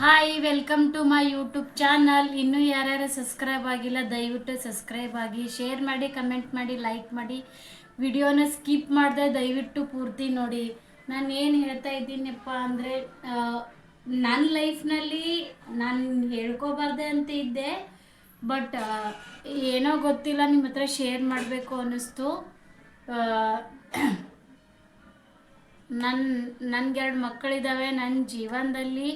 Hi welcome to my YouTube channel ಇನ್ನೂ ಯಾರ್ಯಾರು subscribe ಆಗಿಲ್ಲ, ದಯವಿಟ್ಟು ಸಬ್ಸ್ಕ್ರೈಬ್ ಆಗಿ ಶೇರ್ ಮಾಡಿ ಕಮೆಂಟ್ ಮಾಡಿ ಲೈಕ್ ಮಾಡಿ. ವಿಡಿಯೋನ ಸ್ಕಿಪ್ ಮಾಡಿದೆ, ದಯವಿಟ್ಟು ಪೂರ್ತಿ ನೋಡಿ. ನಾನು ಏನು ಹೇಳ್ತಾ ಇದ್ದೀನಪ್ಪ ಅಂದರೆ ನನ್ನ ಲೈಫ್ನಲ್ಲಿ ನಾನು ಹೇಳ್ಕೋಬಾರ್ದೆ ಅಂತ ಇದ್ದೆ ಬಟ್ ಏನೋ ಗೊತ್ತಿಲ್ಲ ನಿಮ್ಮ ಹತ್ರ ಶೇರ್ ಮಾಡಬೇಕು ಅನ್ನಿಸ್ತು. ನನ್ನ ನನಗೆರಡು ಮಕ್ಕಳಿದ್ದಾವೆ ನನ್ನ ಜೀವನದಲ್ಲಿ.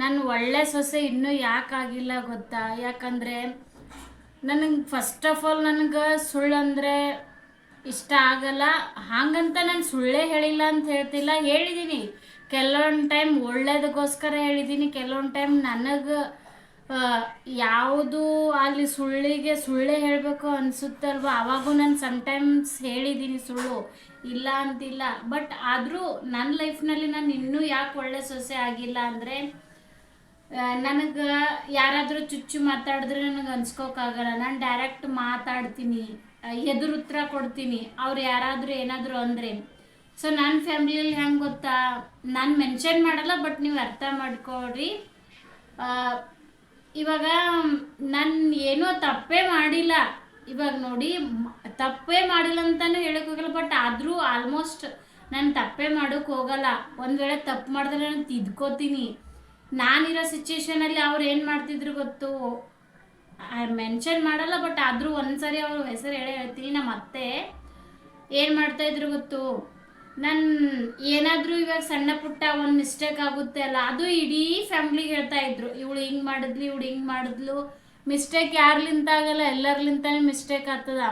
ನಾನು ಒಳ್ಳೆ ಸೊಸೆ ಇನ್ನೂ ಯಾಕಾಗಿಲ್ಲ ಗೊತ್ತಾ? ಯಾಕಂದರೆ ನನಗೆ ಫಸ್ಟ್ ಆಫ್ ಆಲ್ ನನಗೆ ಸುಳ್ಳು ಅಂದರೆ ಇಷ್ಟ ಆಗಲ್ಲ. ಹಾಗಂತ ನಾನು ಸುಳ್ಳೇ ಹೇಳಿಲ್ಲ ಅಂತ ಹೇಳ್ತಿಲ್ಲ. ಹೇಳಿದ್ದೀನಿ ಕೆಲವೊಂದು ಟೈಮ್ ಒಳ್ಳೇದಕ್ಕೋಸ್ಕರ ಹೇಳಿದ್ದೀನಿ ಕೆಲವೊಂದು ಟೈಮ್ ನನಗೆ ಯಾವುದು ಆಗಲಿ ಸುಳ್ಳಿಗೆ ಸುಳ್ಳೇ ಹೇಳಬೇಕು ಅನಿಸುತ್ತಲ್ವ? ಅವಾಗೂ ನಾನು ಸಮ್ಟೈಮ್ಸ್ ಹೇಳಿದ್ದೀನಿ ಸುಳ್ಳು. ಇಲ್ಲ ಅಂತಿಲ್ಲ. ಬಟ್ ಆದರೂ ನನ್ನ ಲೈಫ್ನಲ್ಲಿ ನಾನು ಇನ್ನೂ ಯಾಕೆ ಒಳ್ಳೆ ಸೊಸೆ ಆಗಿಲ್ಲ ಅಂದರೆ ನನಗೆ ಯಾರಾದರೂ ಚುಚ್ಚು ಮಾತಾಡಿದ್ರೆ ನನಗೆ ಅನ್ಸ್ಕೋಕ್ಕಾಗಲ್ಲ. ನಾನು ಡೈರೆಕ್ಟ್ ಮಾತಾಡ್ತೀನಿ ಎದುರು ಉತ್ತರ ಕೊಡ್ತೀನಿ. ಅವ್ರು ಯಾರಾದರೂ ಏನಾದರೂ ಅಂದರೆ. ಸೊ ನನ್ನ ಫ್ಯಾಮಿಲಿಯಲ್ಲಿ ಹೆಂಗೆ ಗೊತ್ತಾ? ನಾನು ಮೆನ್ಷನ್ ಮಾಡಲ್ಲ ಬಟ್ ನೀವು ಅರ್ಥ ಮಾಡ್ಕೊಳ್ರಿ. ಇವಾಗ ನಾನು ಏನೋ ತಪ್ಪೇ ಮಾಡಿಲ್ಲ. ಇವಾಗ ನೋಡಿ ತಪ್ಪೇ ಮಾಡಿಲ್ಲ ಅಂತಾನೂ ಹೇಳಕ್ ಹೋಗಲ್ಲ ಬಟ್ ಆದರೂ ಆಲ್ಮೋಸ್ಟ್ ನಾನು ತಪ್ಪೇ ಮಾಡೋಕೆ ಹೋಗಲ್ಲ. ಒಂದು ವೇಳೆ ತಪ್ಪು ಮಾಡಿದ್ರೆ ನಾನು ತಿದ್ಕೋತೀನಿ. ನಾನಿರೋ ಸಿಚುವೇಶನಲ್ಲಿ ಅವ್ರು ಏನು ಮಾಡ್ತಿದ್ರು ಗೊತ್ತು? ಮೆನ್ಷನ್ ಮಾಡಲ್ಲ ಬಟ್ ಆದರೂ ಒಂದ್ಸರಿ ಅವ್ರ ಹೆಸರು ಹೇಳಿ ಹೇಳ್ತೀನಿ ನಮ್ಮ ಅತ್ತೆ ಏನು ಮಾಡ್ತಾ ಇದ್ರು ಗೊತ್ತು? ನನ್ನ ಏನಾದರೂ ಇವಾಗ ಸಣ್ಣ ಪುಟ್ಟ ಒಂದು ಮಿಸ್ಟೇಕ್ ಆಗುತ್ತೆ ಅಲ್ಲ, ಅದು ಇಡೀ ಫ್ಯಾಮ್ಲಿಗೆ ಹೇಳ್ತಾ ಇದ್ರು. ಇವಳು ಹಿಂಗೆ ಮಾಡಿದ್ಲು, ಇವಳು ಹಿಂಗೆ ಮಾಡಿದ್ಲು. ಮಿಸ್ಟೇಕ್ ಯಾರ್ಲಿಂತ ಆಗಲ್ಲ ಎಲ್ಲರ್ಲಿಂತಾನೆ ಮಿಸ್ಟೇಕ್ ಆಗ್ತದ.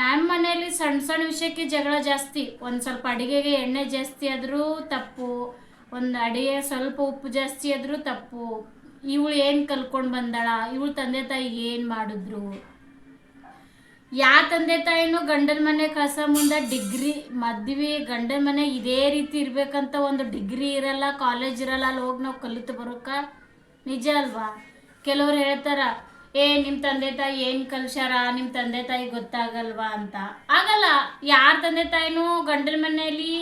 ನಮ್ಮ ಮನೆಯಲ್ಲಿ ಸಣ್ಣ ಸಣ್ಣ ವಿಷಯಕ್ಕೆ ಜಗಳ ಜಾಸ್ತಿ. ಒಂದು ಸ್ವಲ್ಪ ಅಡುಗೆಗೆ ಎಣ್ಣೆ ಜಾಸ್ತಿ ಆದರೂ ತಪ್ಪು. ಒಂದು ಅಡಿಗೆ ಸ್ವಲ್ಪ ಉಪ್ಪು ಜಾಸ್ತಿ ಆದರೂ ತಪ್ಪು. ಇವಳು ಏನು ಕಲ್ಕೊಂಡು ಬಂದಾಳ? ಇವಳು ತಂದೆ ತಾಯಿ ಏನು ಮಾಡಿದ್ರು? ಯಾ ತಂದೆ ತಾಯಿನೂ ಗಂಡನ ಮನೆ ಕಸ ಮುಂದೆ ಡಿಗ್ರಿ, ಮದ್ವೆ, ಗಂಡನ ಮನೆ ಇದೇ ರೀತಿ ಇರಬೇಕಂತ ಒಂದು ಡಿಗ್ರಿ ಇರಲ್ಲ, ಕಾಲೇಜ್ ಇರಲ್ಲ, ಅಲ್ಲಿ ಹೋಗಿ ನಾವು ಕಲಿತು ಬರೋಕ ನಿಜ ಅಲ್ವಾ? ಕೆಲವ್ರು ಹೇಳ್ತಾರ, ಏ ನಿಮ್ಮ ತಂದೆ ತಾಯಿ ಏನು ಕಲ್ಸ್ಯಾರ? ನಿಮ್ಮ ತಂದೆ ತಾಯಿ ಗೊತ್ತಾಗಲ್ವಾ? ಅಂತ. ಆಗಲ್ಲ, ಯಾರ ತಂದೆ ತಾಯಿನೂ ಗಂಡನ ಮನೆಯಲ್ಲಿ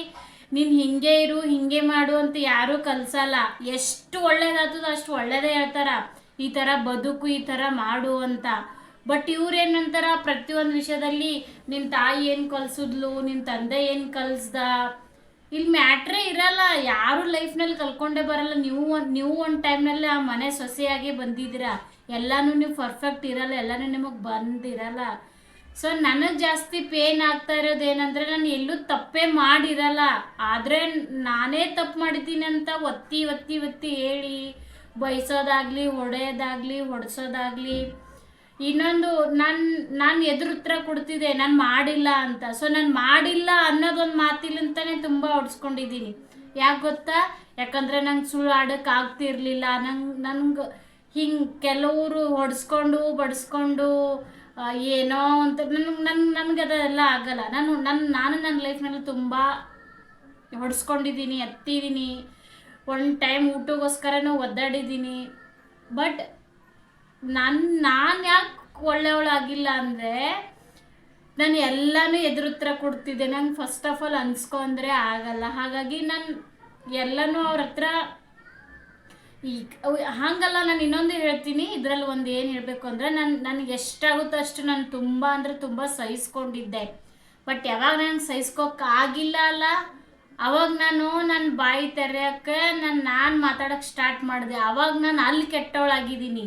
ನೀನು ಹಿಂಗೆ ಇರು, ಹಿಂಗೆ ಮಾಡು ಅಂತ ಯಾರೂ ಕಲ್ಸಲ್ಲ. ಎಷ್ಟು ಒಳ್ಳೇದಾಗ್ತದ ಅಷ್ಟು ಒಳ್ಳೇದೇ ಹೇಳ್ತಾರ. ಈ ಥರ ಬದುಕು, ಈ ಥರ ಮಾಡು ಅಂತ. ಬಟ್ ಇವ್ರೇನಂತಾರ ಪ್ರತಿಯೊಂದು ವಿಷಯದಲ್ಲಿ ನಿನ್ನ ತಾಯಿ ಏನು ಕಲ್ಸಿದ್ಲು ನಿನ್ನ ತಂದೆ ಏನು ಕಲ್ಸ್ದ? ಇಲ್ಲಿ ಮ್ಯಾಟ್ರೇ ಇರಲ್ಲ. ಯಾರು ಲೈಫ್ನಲ್ಲಿ ಕಲ್ಕೊಂಡೇ ಬರಲ್ಲ. ನೀವು ಒಂದು ನೀವು ಒಂದು ಟೈಮ್ನಲ್ಲಿ ಆ ಮನೆ ಸೊಸೆಯಾಗಿ ಬಂದಿದ್ದೀರಾ. ಎಲ್ಲನೂ ನೀವು ಪರ್ಫೆಕ್ಟ್ ಇರಲ್ಲ. ಎಲ್ಲನೂ ನಿಮಗೆ ಬಂದಿರಲ್ಲ. ಸೊ ನನಗೆ ಜಾಸ್ತಿ ಪೇನ್ ಆಗ್ತಾ ಇರೋದು ಏನಂದರೆ ನಾನು ಎಲ್ಲೂ ತಪ್ಪೇ ಮಾಡಿರಲ್ಲ. ಆದರೆ ನಾನೇ ತಪ್ಪು ಮಾಡಿದ್ದೀನಿ ಅಂತ ಒತ್ತಿ ಒತ್ತಿ ಒತ್ತಿ ಹೇಳಿ, ಬಯಸೋದಾಗ್ಲಿ, ಹೊಡೆಯೋದಾಗಲಿ, ಹೊಡೆಸೋದಾಗಲಿ. ಇನ್ನೊಂದು ನಾನು ನಾನು ಎದುರು ಉತ್ತರ ಕೊಡ್ತಿದ್ದೆ, ನಾನು ಮಾಡಿಲ್ಲ ಅಂತ. ಸೊ ನಾನು ಮಾಡಿಲ್ಲ ಅನ್ನೋದೊಂದು ಮಾತಿಲ್ಲಂತಾನೆ ತುಂಬ ಹೊಡ್ಸ್ಕೊಂಡಿದ್ದೀನಿ. ಯಾಕೆ ಗೊತ್ತಾ? ಯಾಕಂದರೆ ನಂಗೆ ಸುಳ್ಳು ಆಡೋಕೆ ಆಗ್ತಿರ್ಲಿಲ್ಲ. ನಂಗೆ ನಂಗೆ ಹಿಂಗೆ ಕೆಲವರು ಹೊಡೆಸ್ಕೊಂಡು, ಬಡಿಸ್ಕೊಂಡು ಏನೋ ಅಂತ ನನಗೆ ನನ್ ನನ್ಗೆ ಅದೆಲ್ಲ ಆಗಲ್ಲ. ನಾನು ನನ್ನ ನಾನು ನನ್ನ ಲೈಫ್ನಲ್ಲಿ ತುಂಬ ಹೊಡೆಸ್ಕೊಂಡಿದ್ದೀನಿ ಎತ್ತಿದ್ದೀನಿ ಒಂದು ಟೈಮ್ ಊಟಕ್ಕೋಸ್ಕರನೂ ಒದ್ದಾಡಿದ್ದೀನಿ ಬಟ್ ನನ್ನ ನಾನು ಯಾಕೆ ಒಳ್ಳೆಯವಳಾಗಿಲ್ಲ ಅಂದರೆ, ನಾನು ಎಲ್ಲನೂ ಎದುರುತ್ತರ ಕೊಡ್ತಿದ್ದೆ. ನಂಗೆ ಫಸ್ಟ್ ಆಫ್ ಆಲ್ ಅನ್ಸ್ಕೊಂಡ್ರೆ ಆಗಲ್ಲ. ಹಾಗಾಗಿ ನಾನು ಎಲ್ಲನೂ ಅವ್ರ ಹತ್ರ ಈ ಹಂಗಲ್ಲ, ನಾನು ಇನ್ನೊಂದು ಹೇಳ್ತೀನಿ. ಇದರಲ್ಲಿ ಒಂದು ಏನು ಹೇಳಬೇಕು ಅಂದರೆ, ನಾನು, ನನಗೆ ಎಷ್ಟಾಗುತ್ತೋ ಅಷ್ಟು ನಾನು ತುಂಬ ಅಂದರೆ ತುಂಬ ಸಹಿಸ್ಕೊಂಡಿದ್ದೆ. ಬಟ್ ಯಾವಾಗ ನನಗೆ ಸಹಿಸ್ಕೋಕ್ಕಾಗಿಲ್ಲ ಅಲ್ಲ, ಅವಾಗ ನಾನು ನನ್ನ ಬಾಯಿ ತೆರೆಯೋಕ್ಕೆ ನಾನು ನಾನು ಮಾತಾಡೋಕ್ಕೆ ಸ್ಟಾರ್ಟ್ ಮಾಡಿದೆ. ಅವಾಗ ನಾನು ಅಲ್ಲಿ ಕೆಟ್ಟವಳಾಗಿದ್ದೀನಿ.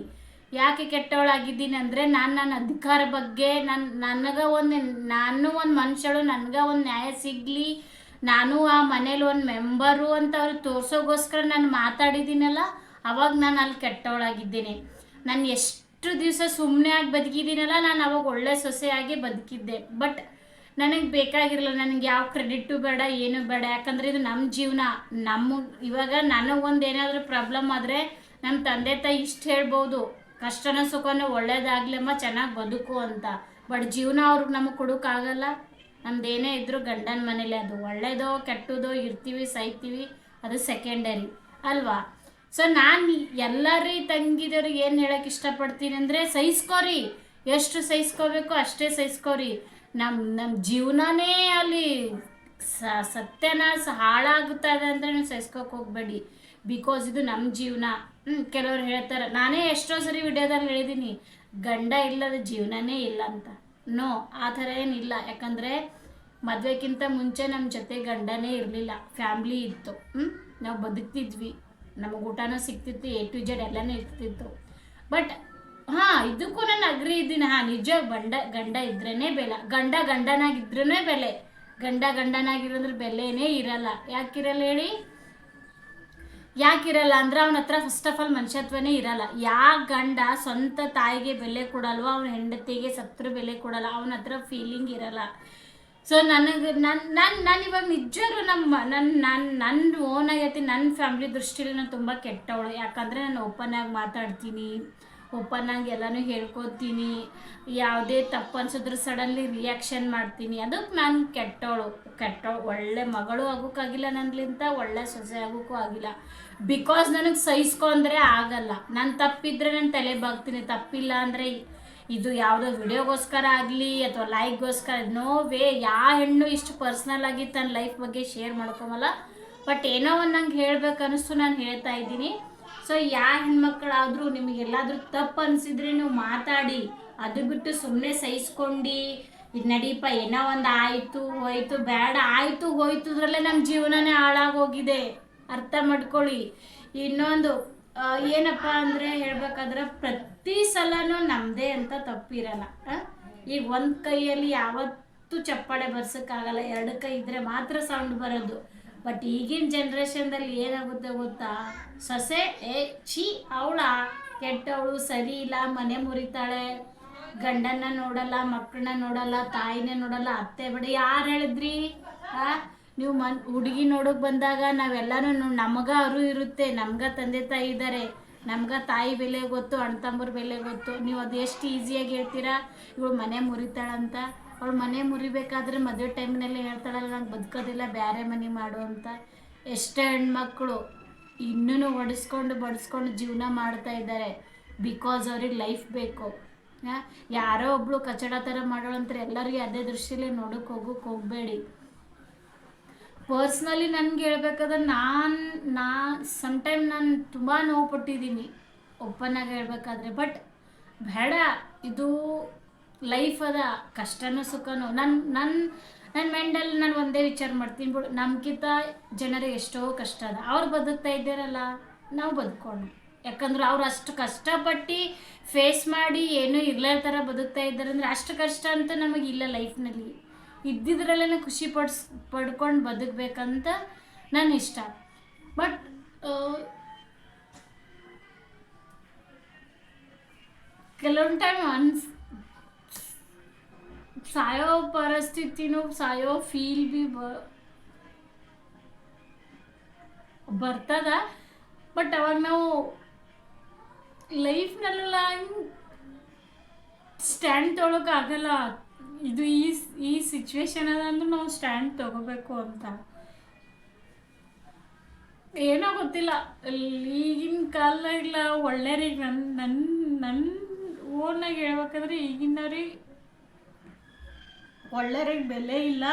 ಯಾಕೆ ಕೆಟ್ಟವಳಾಗಿದ್ದೀನಿ ಅಂದರೆ, ನಾನು ನನ್ನ ಅಧಿಕಾರ ಬಗ್ಗೆ ನನ್ನ ನನಗೆ ಒಂದು ನಾನು ಒಂದು ಮನುಷ್ಯಳು, ನನಗೆ ಒಂದು ನ್ಯಾಯ ಸಿಗಲಿ. ನಾನು ಆ ಮನೇಲಿ ಒಂದು ಮೆಂಬರು ಅಂತ ಅವ್ರಿಗೆ ತೋರ್ಸೋಗೋಸ್ಕರ ನಾನು ಮಾತಾಡಿದ್ದೀನಲ್ಲ ಅವಾಗ ನಾನು ಅಲ್ಲಿ ಕೆಟ್ಟವಳಾಗಿದ್ದೀನಿ. ನಾನು ಎಷ್ಟು ದಿವಸ ಸುಮ್ಮನೆ ಆಗಿ ಬದುಕಿದ್ದೀನಲ್ಲ, ನಾನು ಅವಾಗ ಒಳ್ಳೆ ಸೊಸೆಯಾಗಿ ಬದುಕಿದ್ದೆ. ಬಟ್ ನನಗೆ ಬೇಕಾಗಿರಲಿಲ್ಲ ನನಗೆ ಯಾವ ಕ್ರೆಡಿಟು ಬೇಡ, ಏನು ಬೇಡ. ಯಾಕಂದರೆ ಇದು ನಮ್ಮ ಜೀವನ. ನಮ್ಮ ಇವಾಗ ನನಗೊಂದು ಏನಾದರೂ ಪ್ರಾಬ್ಲಮ್ ಆದರೆ ನಮ್ಮ ತಂದೆ ತಾಯಿ ಇಷ್ಟು ಹೇಳ್ಬೋದು. ಕಷ್ಟನ ಸುಖನೂ ಒಳ್ಳೇದಾಗ್ಲಮ್ಮ, ಚೆನ್ನಾಗಿ ಬದುಕು ಅಂತ. ಬಟ್ ಜೀವನ ಅವ್ರಿಗೆ ನಮಗೆ ಕೊಡೋಕ್ಕಾಗಲ್ಲ ನಮ್ದು ಏನೇ ಇದ್ದರೂ ಗಂಡನ ಮನೇಲಿ ಅದು ಒಳ್ಳೇದೋ ಕೆಟ್ಟದೋ ಇರ್ತೀವಿ, ಸಾಯ್ತೀವಿ. ಅದು ಸೆಕೆಂಡರಿ ಅಲ್ವಾ? ಸೊ ನಾನು ಎಲ್ಲರೀ ತಂಗಿದವ್ರಿಗೆ ಏನು ಹೇಳಕ್ಕೆ ಇಷ್ಟಪಡ್ತೀನಿ ಅಂದರೆ ಸಹಿಸ್ಕೋರಿ. ಎಷ್ಟು ಸಹಿಸ್ಕೋಬೇಕು ಅಷ್ಟೇ ಸಹಿಸ್ಕೋರಿ. ನಮ್ಮ ನಮ್ಮ ಜೀವನನೇ ಅಲ್ಲಿ ಸ ಸತ್ಯನಾಶ ಹಾಳಾಗುತ್ತದೆ ಅಂದರೆ ನೀವು ಸಹಿಸ್ಕೋಕೆ ಹೋಗಬೇಡಿ. ಬಿಕಾಸ್ ಇದು ನಮ್ಮ ಜೀವನ. ಕೆಲವ್ರು ಹೇಳ್ತಾರೆ, ನಾನೇ ಎಷ್ಟೋ ಸರಿ ವಿಡಿಯೋದಲ್ಲಿ ಹೇಳಿದ್ದೀನಿ ಗಂಡ ಇಲ್ಲದ ಜೀವನನೇ ಇಲ್ಲ ಅಂತ. ನೋ ಆ ಥರ ಏನಿಲ್ಲ ಯಾಕಂದರೆ ಮದುವೆಗಿಂತ ಮುಂಚೆ ನಮ್ಮ ಜೊತೆ ಗಂಡನೇ ಇರಲಿಲ್ಲ. ಫ್ಯಾಮ್ಲಿ ಇತ್ತು. ನಾವು ಬದುಕ್ತಿದ್ವಿ. ನಮಗೆ ಊಟನೂ ಸಿಗ್ತಿತ್ತು ಎ ಟು ಜೆಡ್ ಎಲ್ಲನೂ ಇರ್ತಿತ್ತು. ಬಟ್ ಹಾಂ, ಇದಕ್ಕೂ ನಾನು ಅಗ್ರಿ ಇದ್ದೀನಿ. ಹಾಂ, ನಿಜ ಗಂಡ ಗಂಡ ಇದ್ರೇ ಬೆಲೆ. ಗಂಡ ಗಂಡನಾಗಿದ್ರೂ ಬೆಲೆ. ಗಂಡ ಗಂಡನಾಗಿರೋದ್ರ ಬೆಲೆನೇ ಇರಲ್ಲ. ಯಾಕಿರಲ್ಲ ಹೇಳಿ? ಯಾಕಿರಲ್ಲ ಅಂದ್ರೆ ಅವನ ಹತ್ರ ಫಸ್ಟ್ ಆಫ್ ಆಲ್ ಮನುಷ್ಯತ್ವನೇ ಇರಲ್ಲ. ಯಾ ಗಂಡ ಸ್ವಂತ ತಾಯಿಗೆ ಬೆಲೆ ಕೊಡಲ್ವೋ, ಅವನ ಹೆಂಡತಿಗೆ ಸತ್ರ ಬೆಲೆ ಕೊಡಲ್ಲ, ಅವನ ಹತ್ರ ಫೀಲಿಂಗ್ ಇರಲ್ಲ. ಸೊ ನನಗೆ ನನ್ನ, ನಾನು ನಾನು ಇವಾಗ ನಿಜವಾಗ್ಲೂ ನಮ್ಮ ನನ್ನ ನನ್ನ ನನ್ನ ಓನ್ ಆಗೈತಿ ನನ್ನ ಫ್ಯಾಮ್ಲಿ ದೃಷ್ಟಿಯಲ್ಲಿ ನಾನು ತುಂಬ ಕೆಟ್ಟವಳು. ಯಾಕಂದರೆ ನಾನು ಓಪನ್ ಆಗಿ ಮಾತಾಡ್ತೀನಿ ಓಪನ್ ಆಗಿ ಎಲ್ಲನೂ ಹೇಳ್ಕೊತೀನಿ, ಯಾವುದೇ ತಪ್ಪು ಅನ್ಸಿದ್ರು ಸಡನ್ಲಿ ರಿಯಾಕ್ಷನ್ ಮಾಡ್ತೀನಿ. ಅದಕ್ಕೆ ನಾನು ಕೆಟ್ಟವಳು ಕೆಟ್ಟವಳು, ಒಳ್ಳೆ ಮಗಳು ಆಗೋಕ್ಕಾಗಿಲ್ಲ ನನ್ಲಿಂತ, ಒಳ್ಳೆ ಸೊಸೆ ಆಗೋಕ್ಕೂ ಆಗಿಲ್ಲ. ಬಿಕಾಸ್ ನನಗೆ ಸಹಿಸ್ಕೊಂಡ್ರೆ ಆಗಲ್ಲ. ನಾನು ತಪ್ಪಿದ್ರೆ ನಾನು ತಲೆ ಬಾಗ್ತೀನಿ, ತಪ್ಪಿಲ್ಲ ಅಂದರೆ ಇದು ಯಾವುದೋ ವಿಡಿಯೋಗೋಸ್ಕರ ಆಗಲಿ ಅಥವಾ ಲೈಕ್ಗೋಸ್ಕರ, ನೋ ವೇ ಯಾವ ಹೆಣ್ಣು ಇಷ್ಟು ಪರ್ಸ್ನಲ್ ಆಗಿ ತನ್ನ ಲೈಫ್ ಬಗ್ಗೆ ಶೇರ್ ಮಾಡ್ಕೊಮಲ್ಲ. ಬಟ್ ಏನೋ ಒಂದು ನಂಗೆ ಹೇಳ್ಬೇಕು ಅನ್ನಿಸ್ತು ನಾನು ಹೇಳ್ತಾ ಇದ್ದೀನಿ. ಸೊ ಯಾವ ಹೆಣ್ಮಕ್ಳಾದರೂ ನಿಮಗೆಲ್ಲಾದರೂ ತಪ್ಪು ಅನಿಸಿದ್ರೆ ನೀವು ಮಾತಾಡಿ. ಅದು ಬಿಟ್ಟು ಸುಮ್ಮನೆ ಸಹಿಸ್ಕೊಂಡು. ಇದು ನಡೀಪ, ಏನೋ ಒಂದು ಆಯಿತು, ಹೋಯ್ತು ಬೇಡ ಆಯಿತು, ಹೋಯ್ತು ಅದ್ರಲ್ಲೇ ನಮ್ಮ ಜೀವನನೇ ಹಾಳಾಗೋಗಿದೆ. ಅರ್ಥ ಮಾಡ್ಕೊಳ್ಳಿ. ಇನ್ನೊಂದು ಏನಪ್ಪ ಅಂದರೆ ಹೇಳ್ಬೇಕಾದ್ರೆ ಪ್ರತಿ ಸಲನೂ ನಮ್ಮದೇ ಅಂತ ತಪ್ಪಿರಲ್ಲ ಈಗ ಒಂದು ಕೈಯಲ್ಲಿ ಯಾವತ್ತೂ ಚಪ್ಪಾಳೆ ಬರ್ಸೋಕ್ಕಾಗಲ್ಲ, ಎರಡು ಕೈ ಇದ್ದರೆ ಮಾತ್ರ ಸೌಂಡ್ ಬರೋದು. ಬಟ್ ಈಗಿನ ಜನ್ರೇಷನ್ದಲ್ಲಿ ಏನಾಗುತ್ತೆ ಗೊತ್ತಾ? ಸೊಸೆ, ಏ, ಛೀ, ಅವಳ, ಕೆಟ್ಟವಳು ಸರಿ ಇಲ್ಲ, ಮನೆ ಮುರಿತಾಳೆ, ಗಂಡನ್ನ ನೋಡಲ್ಲ, ಮಕ್ಕಳನ್ನ ನೋಡಲ್ಲ, ತಾಯಿನೇ ನೋಡಲ್ಲ, ಅತ್ತೆ, ಬಿಡಿ, ಯಾರು ಹೇಳಿದ್ರಿ? ಆ? ನೀವು ಮನ್, ಹುಡುಗಿ ನೋಡೋಕೆ ಬಂದಾಗ ನಾವೆಲ್ಲರೂ ನಮಗ ಅರು ಇರುತ್ತೆ, ನಮ್ಗ ತಂದೆ ತಾಯಿ ಇದ್ದಾರೆ ನಮ್ಗ ತಾಯಿ ಬೆಲೆ ಗೊತ್ತು, ಅಣ್ಣ ತಮ್ಮರ ಬೆಲೆ ಗೊತ್ತು. ನೀವು ಅದು ಎಷ್ಟು ಈಸಿಯಾಗಿ ಹೇಳ್ತೀರಾ? ಇವಳು ಮನೆ ಮುರಿತಾಳಂತ. ಅವಳು ಮನೆ ಮುರಿಬೇಕಾದ್ರೆ ಮದುವೆ ಟೈಮ್ನಲ್ಲಿ ಹೇಳ್ತಾಳಲ್ಲ, ನಂಗೆ ಬದುಕೋದಿಲ್ಲ ಬೇರೆ ಮನೆ ಮಾಡು ಅಂತ. ಎಷ್ಟೇ ಹೆಣ್ಮಕ್ಳು ಇನ್ನೂ ಒಡಿಸ್ಕೊಂಡು ಬಡಿಸ್ಕೊಂಡು ಜೀವನ ಮಾಡ್ತಾ ಇದ್ದಾರೆ ಬಿಕಾಸ್ ಅವ್ರಿಗೆ ಲೈಫ್ ಬೇಕು. ಯಾರೋ ಒಬ್ಳು ಕಚಡ ಥರ ಮಾಡೋಳಂತಾರೆ ಎಲ್ಲರಿಗೂ ಅದೇ ದೃಷ್ಟಿಲೇ ನೋಡೋಕೆ ಹೋಗೋಕೆ ಹೋಗಬೇಡಿ. ಪರ್ಸ್ನಲಿ ನನಗೆ ಹೇಳ್ಬೇಕಾದ್ರೆ ನಾನು, ನಾ ಸಮ್ಟೈಮ್ ನಾನು ತುಂಬ ನೋವು ಪಟ್ಟಿದ್ದೀನಿ. ಆಗಿ ಹೇಳ್ಬೇಕಾದ್ರೆ ಬಟ್ ಬೇಡ, ಇದು ಲೈಫ್ ಅದ, ಕಷ್ಟನೋ ಸುಖನೋ. ನನ್ನ ನನ್ನ ನನ್ನ ಮೈಂಡಲ್ಲಿ ನಾನು ಒಂದೇ ವಿಚಾರ ಮಾಡ್ತೀನಿ ಬಿಡು. ನಮ್ಗಿಂತ ಜನರಿಗೆ ಎಷ್ಟೋ ಕಷ್ಟ ಅದ. ಅವ್ರು ಬದುಕ್ತಾ ಇದ್ದಾರಲ್ಲ, ನಾವು ಬದುಕೋಣ ಯಾಕಂದ್ರೆ ಅವ್ರು ಅಷ್ಟು ಕಷ್ಟಪಟ್ಟು ಫೇಸ್ ಮಾಡಿ ಏನೂ ಇರ್ಲಾರ ಥರ ಬದುಕ್ತಾ ಇದ್ದಾರೆ ಅಂದರೆ ಅಷ್ಟು ಕಷ್ಟ ಅಂತ ನಮಗೆ ಇಲ್ಲ ಲೈಫ್ನಲ್ಲಿ ಇದ್ದಿದ್ರಲ್ಲೇ ಖುಷಿ ಪಡ್ಸ್, ಪಡ್ಕೊಂಡು ಬದುಕಬೇಕಂತ ನನ್ನ ಇಷ್ಟ. ಬಟ್ ಕೆಲವೊಂದು ಟೈಮ್ ಅನ್ಸ್, ಸಾಯೋ ಪರಿಸ್ಥಿತಿನೂ, ಸಾಯೋ ಫೀಲ್ ಬಿ ಬರ್ತದ. ಬಟ್ ಅವಾಗ ನಾವು ಲೈಫ್ನಲ್ಲೆಲ್ಲ ಸ್ಟ್ಯಾಂಡ್ ತೊಗೊಳಕ್ಕಾಗಲ್ಲ ಇದು ಈ ಈ ಸಿಚುವೇಶನ್ ಅದ ಅಂದ್ರೆ ನಾವು ಸ್ಟ್ಯಾಂಡ್ ತಗೋಬೇಕು ಅಂತ. ಏನೋ ಗೊತ್ತಿಲ್ಲ, ಈಗಿನ ಕಾಲ ಇಲ್ಲ, ಒಳ್ಳೆಯರಿಗೆ ನನ್ನ ನನ್ನ ನನ್ನ ಓನಾಗಿ ಹೇಳ್ಬೇಕಂದ್ರೆ ಈಗಿನವ್ರಿಗೆ ಒಳ್ಳೆಯವ್ರಿಗೆ ಬೆಲೆ ಇಲ್ಲ,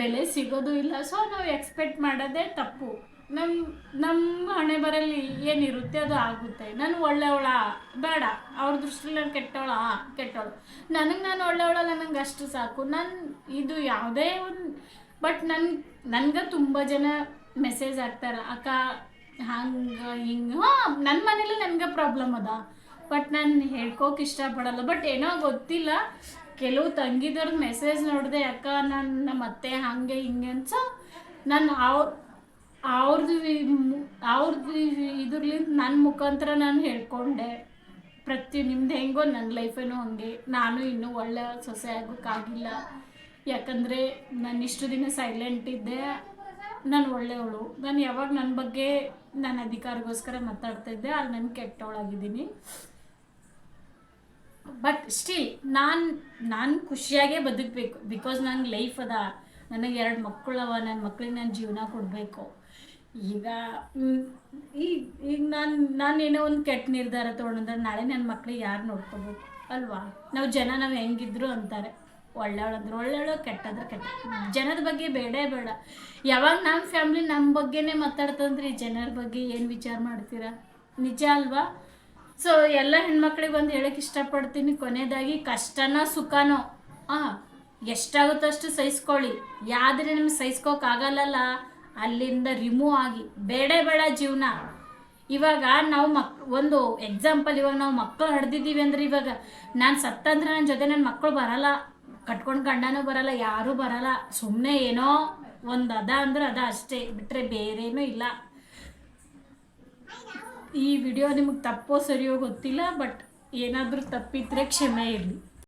ಬೆಲೆ ಸಿಗೋದು ಇಲ್ಲ. ಸೊ ನಾವು ಎಕ್ಸ್ಪೆಕ್ಟ್ ಮಾಡೋದೇ ತಪ್ಪು. ನಮ್ಮ ನಮ್ಮ ಹಣೆ ಬರಲ್ಲಿ ಏನಿರುತ್ತೆ ಅದು ಆಗುತ್ತೆ. ನಾನು ಒಳ್ಳೆಯವಳ, ಬೇಡ. ಅವ್ರ ದೃಷ್ಟಿಲಿ ನಾನು ಕೆಟ್ಟವಳ ಕೆಟ್ಟವಳು. ನನಗೆ ನಾನು ಒಳ್ಳೆಯವಳಲ್ಲ ನನಗೆ ಅಷ್ಟು ಸಾಕು. ನಾನು, ಇದು ಯಾವುದೇ ಒಂದು, ಬಟ್ ನನ್, ನನ್ಗೆ ತುಂಬ ಜನ ಮೆಸೇಜ್ ಹಾಕ್ತಾರೆ, ಅಕ್ಕ, ಹಂಗೆ, ಹಿಂಗೆ. ಹಾಂ ನನ್ನ ಮನೇಲಿ ನನಗೆ ಪ್ರಾಬ್ಲಮ್ ಅದ. ಬಟ್ ನಾನು ಹೇಳ್ಕೋಕೆ ಇಷ್ಟಪಡಲ್ಲ. ಬಟ್ ಏನೋ ಗೊತ್ತಿಲ್ಲ. ಕೆಲವು ತಂಗಿದವ್ರ ಮೆಸೇಜ್ ನೋಡಿದೆ, ಅಕ್ಕ, ನಾನು ನಮ್ಮ ಅತ್ತೆ ಹಾಗೆ, ಹಿಂಗೆ, ಅಂತ. ನಾನು ಅವ್ರ ಅವ್ರದ್ದು ಅವ್ರದ್ದು ಇದ್ರಲಿಂದ ನನ್ನ ಮುಖಾಂತರ ನಾನು ಹೇಳ್ಕೊಂಡೆ. ಪ್ರತಿ ನಿಮ್ದು ಹೆಂಗೋ ನನ್ನ ಲೈಫೇನೂ ಹಂಗೆ. ನಾನು ಇನ್ನೂ ಒಳ್ಳೆ ಸೊಸೆ ಆಗೋಕ್ಕಾಗಿಲ್ಲ ಯಾಕಂದರೆ ನಾನು ಇಷ್ಟು ದಿನ ಸೈಲೆಂಟ್ ಇದ್ದೆ. ನಾನು ಒಳ್ಳೆಯವಳು. ನಾನು ಯಾವಾಗ ನನ್ನ ಬಗ್ಗೆ ನನ್ನ ಅಧಿಕಾರಗೋಸ್ಕರ ಮಾತಾಡ್ತಾ ಇದ್ದೆ, ಅಲ್ಲಿ ನಾನು ಕೆಟ್ಟವಳಾಗಿದ್ದೀನಿ. ಬಟ್ ಸ್ಟಿಲ್ ನಾನು ನಾನು ಖುಷಿಯಾಗೇ ಬದುಕಬೇಕು. ಬಿಕಾಸ್ ನಂಗೆ ಲೈಫ್ ಅದ. ನನಗೆ ಎರಡು ಮಕ್ಕಳವ ನನ್ನ ಮಕ್ಳಿಗೆ ನಾನು ಜೀವನ ಕೊಡಬೇಕು. ಈಗ ಈಗ ಈಗ ನಾನು ನಾನು ಏನೋ ಒಂದು ಕೆಟ್ಟ ನಿರ್ಧಾರ ತೊಗೊಂಡ್ರೆ ನಾಳೆ ನನ್ನ ಮಕ್ಳಿಗೆ ಯಾರು ನೋಡ್ಕೋಬೇಕು ಅಲ್ವಾ? ನಾವು ಜನ ನಾವು ಹೆಂಗಿದ್ರು ಅಂತಾರೆ. ಒಳ್ಳೆಯವಳಂದ್ರೆ ಒಳ್ಳೆಯವಳು ಕೆಟ್ಟದ್ರೆ ಕೆಟ್ಟ. ಜನದ ಬಗ್ಗೆ ಬೇಡೇ ಬೇಡ. ಯಾವಾಗ ನಮ್ಮ ಫ್ಯಾಮ್ಲಿ ನಮ್ಮ ಬಗ್ಗೆನೇ ಮಾತಾಡ್ತಂದ್ರೆ ಜನರ ಬಗ್ಗೆ ಏನು ವಿಚಾರ ಮಾಡ್ತೀರಾ? ನಿಜ ಅಲ್ವಾ? ಸೊ, ಎಲ್ಲ ಹೆಣ್ಮಕ್ಳಿಗೆ ಒಂದು ಹೇಳಕ್ಕೆ ಇಷ್ಟಪಡ್ತೀನಿ. ಕೊನೆಯದಾಗಿ ಕಷ್ಟನೋ ಸುಖನೋ ಹಾಂ ಎಷ್ಟಾಗುತ್ತೋ ಅಷ್ಟು ಸಹಿಸ್ಕೊಳ್ಳಿ. ಯಾವ್ದ್ರೆ ನಿಮ್ಗೆ ಸಹಿಸ್ಕೋಕ್ಕಾಗಲ್ಲಲ್ಲ ಅಲ್ಲಿಂದ ರಿಮೂವ್ ಆಗಿ ಬೇಡ ಬೇಡ ಜೀವನ. ಇವಾಗ ನಾವು ಮಕ್, ಒಂದು ಎಕ್ಸಾಂಪಲ್ ಇವಾಗ ನಾವು ಮಕ್ಕಳು ಹಡ್ದಿದ್ದೀವಿ ಅಂದ್ರೆ ಇವಾಗ ನಾನು ಸತ್ತಂದ್ರೆ ನನ್ನ ಜೊತೆ ನನ್ನ ಮಕ್ಕಳು ಬರಲ್ಲ, ಕಟ್ಕೊಂಡು ಗಂಡನೂ ಬರಲ್ಲ, ಯಾರೂ ಬರಲ್ಲ ಸುಮ್ಮನೆ ಏನೋ ಒಂದು ಅದ ಅಂದ್ರೆ ಅದ ಅಷ್ಟೇ ಬಿಟ್ಟರೆ ಬೇರೇನೂ ಇಲ್ಲ. ಈ ವಿಡಿಯೋ ನಿಮಗೆ ತಪ್ಪೋ ಸರಿಯೋ ಗೊತ್ತಿಲ್ಲ ಬಟ್ ಏನಾದರೂ ತಪ್ಪಿದ್ರೆ ಕ್ಷಮೆ ಇರಲಿ.